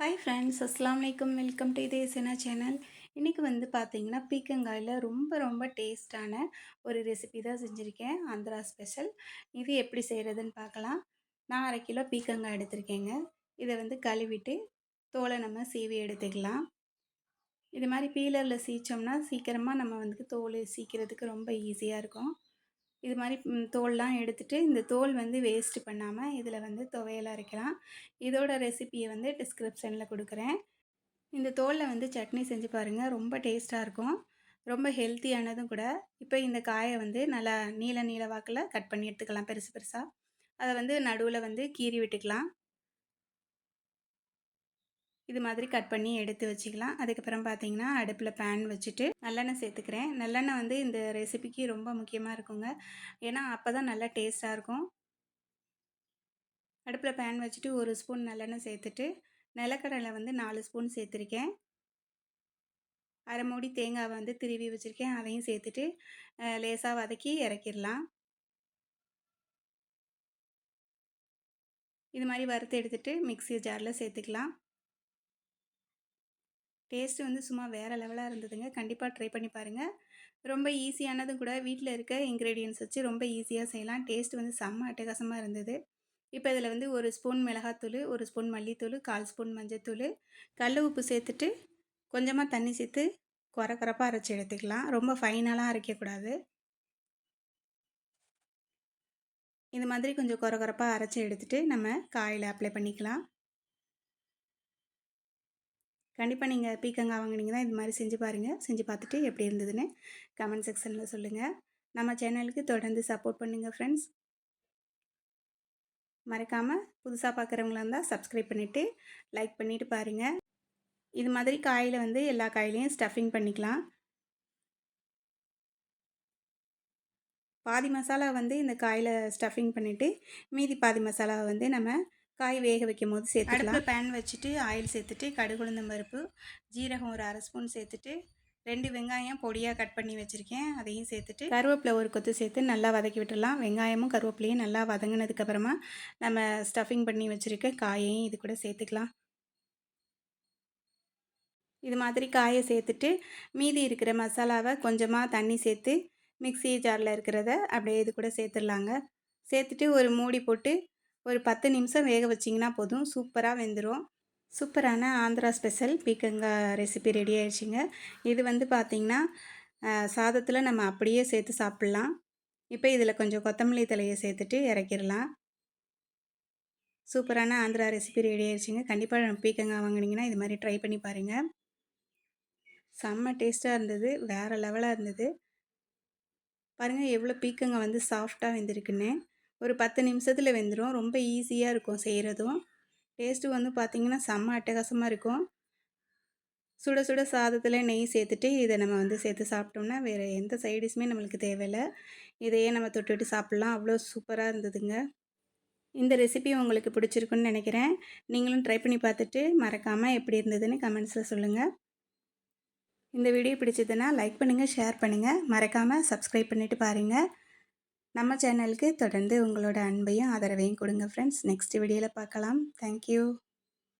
Hi friends அஸ்லாம் வலைக்கம் welcome to இதே சேனா சேனல் இன்றைக்கி வந்து பார்த்தீங்கன்னா பீக்கங்காயில் ரொம்ப ரொம்ப டேஸ்டான ஒரு ரெசிபி தான் செஞ்சுருக்கேன். ஆந்திரா ஸ்பெஷல் இது எப்படி செய்கிறதுன்னு பார்க்கலாம் நான் அரை கிலோ பீக்கங்காய் எடுத்திருக்கேங்க. இதை வந்து கழுவிட்டு தோலை நம்ம சீவி எடுத்துக்கலாம். இது மாதிரி பீலரில் சீச்சோம்னா சீக்கிரமாக நம்ம வந்து தோல் சீக்கிறதுக்கு ரொம்ப ஈஸியாக இருக்கும். இது மாதிரி தோல்லாம் எடுத்துகிட்டு இந்த தோல் வந்து வேஸ்ட்டு பண்ணாமல் இதில் வந்து துவையல் அரைக்கலாம். இதோட ரெசிப்பியை வந்து டிஸ்கிரிப்ஷனில் கொடுக்குறேன். இந்த தோலில் வந்து சட்னி செஞ்சு பாருங்கள் ரொம்ப டேஸ்ட்டாக இருக்கும். ரொம்ப ஹெல்த்தியானதும் கூட. இப்போ இந்த காயை வந்து நல்லா நீள நீல வாக்கில் கட் பண்ணி எடுத்துக்கலாம் பெருசு பெருசாக அதை வந்து நடுவில் வந்து கீறி விட்டுக்கலாம். இது மாதிரி கட் பண்ணி எடுத்து வச்சுக்கலாம். அதுக்கப்புறம் பார்த்தீங்கன்னா அடுப்பில் பேன் வச்சுட்டு நல்லெண்ணெய் சேர்த்துக்கிறேன். நல்லெண்ணெய் வந்து இந்த ரெசிபிக்கு ரொம்ப முக்கியமாக இருக்குங்க. ஏன்னா அப்போ தான் நல்லா டேஸ்ட்டாக இருக்கும். அடுப்பில் பேன் வச்சுட்டு ஒரு ஸ்பூன் நல்லெண்ணெய் சேர்த்துட்டு நிலக்கடலை வந்து நாலு ஸ்பூன் சேர்த்துருக்கேன். அரை மூடி தேங்காவை வந்து திருவி வச்சுருக்கேன். அதையும் சேர்த்துட்டு லேசாக வதக்கி இறக்கிடலாம். இது மாதிரி வறுத்து எடுத்துகிட்டு மிக்சி ஜாரில் சேர்த்துக்கலாம். டேஸ்ட்டு வந்து சும்மா வேறு லெவலாக இருந்ததுங்க. கண்டிப்பாக ட்ரை பண்ணி பாருங்கள் ரொம்ப ஈஸியானதும் கூட வீட்டில் இருக்க இன்க்ரீடியன்ஸ் வச்சு ரொம்ப ஈஸியாக செய்யலாம். டேஸ்ட் வந்து செம்ம அட்டகாசமாக இருந்தது. இப்போ இதில் வந்து ஒரு ஸ்பூன் மிளகாத்தூள் ஒரு ஸ்பூன் மல்லித்தூள் கால் ஸ்பூன் மஞ்சத்தூள் கல் உப்பு சேர்த்துட்டு கொஞ்சமாக தண்ணி சேர்த்து குறை குறப்பாக அரைச்சி எடுத்துக்கலாம். ரொம்ப ஃபைனலாக அரைக்கக்கூடாது இந்த மாதிரி கொஞ்சம் குறை குறப்பாக அரைச்சி எடுத்துகிட்டு நம்ம காயில் அப்ளை பண்ணிக்கலாம். கண்டிப்பாக நீங்கள் பீக்கங்காய் வாங்கினீங்கன்னா இது மாதிரி செஞ்சு பாருங்கள் செஞ்சு பார்த்துட்டு எப்படி இருந்ததுன்னு கமெண்ட் செக்ஷனில் சொல்லுங்கள் நம்ம சேனலுக்கு தொடர்ந்து சப்போர்ட் பண்ணுங்கள் ஃப்ரெண்ட்ஸ் மறக்காமல் புதுசாக பார்க்குறவங்களா இருந்தால் சப்ஸ்கிரைப் பண்ணிவிட்டு லைக் பண்ணிவிட்டு பாருங்கள் இது மாதிரி காயில் வந்து எல்லா காயிலையும் ஸ்டஃபிங் பண்ணிக்கலாம். பாதி மசாலா வந்து இந்த காயில் ஸ்டஃபிங் பண்ணிவிட்டு மீதி பாதி மசாலாவை வந்து நம்ம காய் வேக வைக்கும் போது சேர்த்துக்கலாம் பேன் வச்சுட்டு ஆயில் சேர்த்துட்டு கடுகுளுந்தம் பருப்பு ஜீரகம் ஒரு அரை ஸ்பூன் சேர்த்துட்டு ரெண்டு வெங்காயம் பொடியாக கட் பண்ணி வச்சுருக்கேன். அதையும் சேர்த்துட்டு கருவேப்பிலை ஒரு கொத்து சேர்த்து நல்லா வதக்கி விட்டுடலாம். வெங்காயமும் கருவேப்பிலையும் நல்லா வதங்கினதுக்கப்புறமா நம்ம ஸ்டஃபிங் பண்ணி வச்சுருக்க காயையும் இது கூட சேர்த்துக்கலாம். இது மாதிரி காயை சேர்த்துட்டு மீதி இருக்கிற மசாலாவை கொஞ்சமாக தண்ணி சேர்த்து மிக்சி ஜாரில் இருக்கிறத அப்படியே இது கூட சேர்த்துடலாங்க. சேர்த்துட்டு ஒரு மூடி போட்டு ஒரு பத்து நிமிஷம் வேக வச்சிங்கன்னா போதும். சூப்பராக வெந்துடும் சூப்பரான ஆந்திரா ஸ்பெஷல் பீக்கங்காய் ரெசிபி ரெடி ஆயிடுச்சுங்க. இது வந்து பார்த்திங்கன்னா சாதத்தில் நம்ம அப்படியே சேர்த்து சாப்பிட்லாம். இப்போ இதில் கொஞ்சம் கொத்தமல்லி தலையை சேர்த்துட்டு இறக்கிடலாம். சூப்பரான ஆந்திரா ரெசிபி ரெடி ஆயிடுச்சுங்க. கண்டிப்பாக பீக்கங்காய் வாங்கினீங்கன்னா இது மாதிரி ட்ரை பண்ணி பாருங்கள் செம்ம டேஸ்ட்டாக இருந்தது. வேறு லெவலாக இருந்தது. பாருங்கள் எவ்வளோ பீக்கங்காய் வந்து சாஃப்டாக வெந்திருக்குன்னு. ஒரு பத்து நிமிஷத்தில் வெந்துடும் ரொம்ப ஈஸியாக இருக்கும் செய்கிறதும் டேஸ்ட்டு வந்து பார்த்திங்கன்னா செம்ம அட்டகாசமாக இருக்கும். சுட சுட சாதத்தில் நெய் சேர்த்துட்டு இதை நம்ம வந்து சேர்த்து சாப்பிட்டோம்னா வேறு எந்த சைடிஷுமே நம்மளுக்கு தேவையில்லை. இதையே நம்ம தொட்டுட்டு சாப்பிட்லாம். அவ்வளோ சூப்பராக இருந்ததுங்க. இந்த ரெசிபி உங்களுக்கு பிடிச்சிருக்குன்னு நினைக்கிறேன். நீங்களும் ட்ரை பண்ணி பார்த்துட்டு மறக்காமல் எப்படி இருந்ததுன்னு கமெண்ட்ஸில் சொல்லுங்கள் இந்த வீடியோ பிடிச்சதுன்னா லைக் பண்ணுங்கள் ஷேர் பண்ணுங்கள் மறக்காமல் சப்ஸ்கிரைப் பண்ணிவிட்டு பாருங்கள் நம்ம சேனலுக்கு தொடர்ந்து உங்களோட அன்பையும் ஆதரவையும் கொடுங்க ஃப்ரெண்ட்ஸ் நெக்ஸ்ட் வீடியோவில் பார்க்கலாம். தேங்க்யூ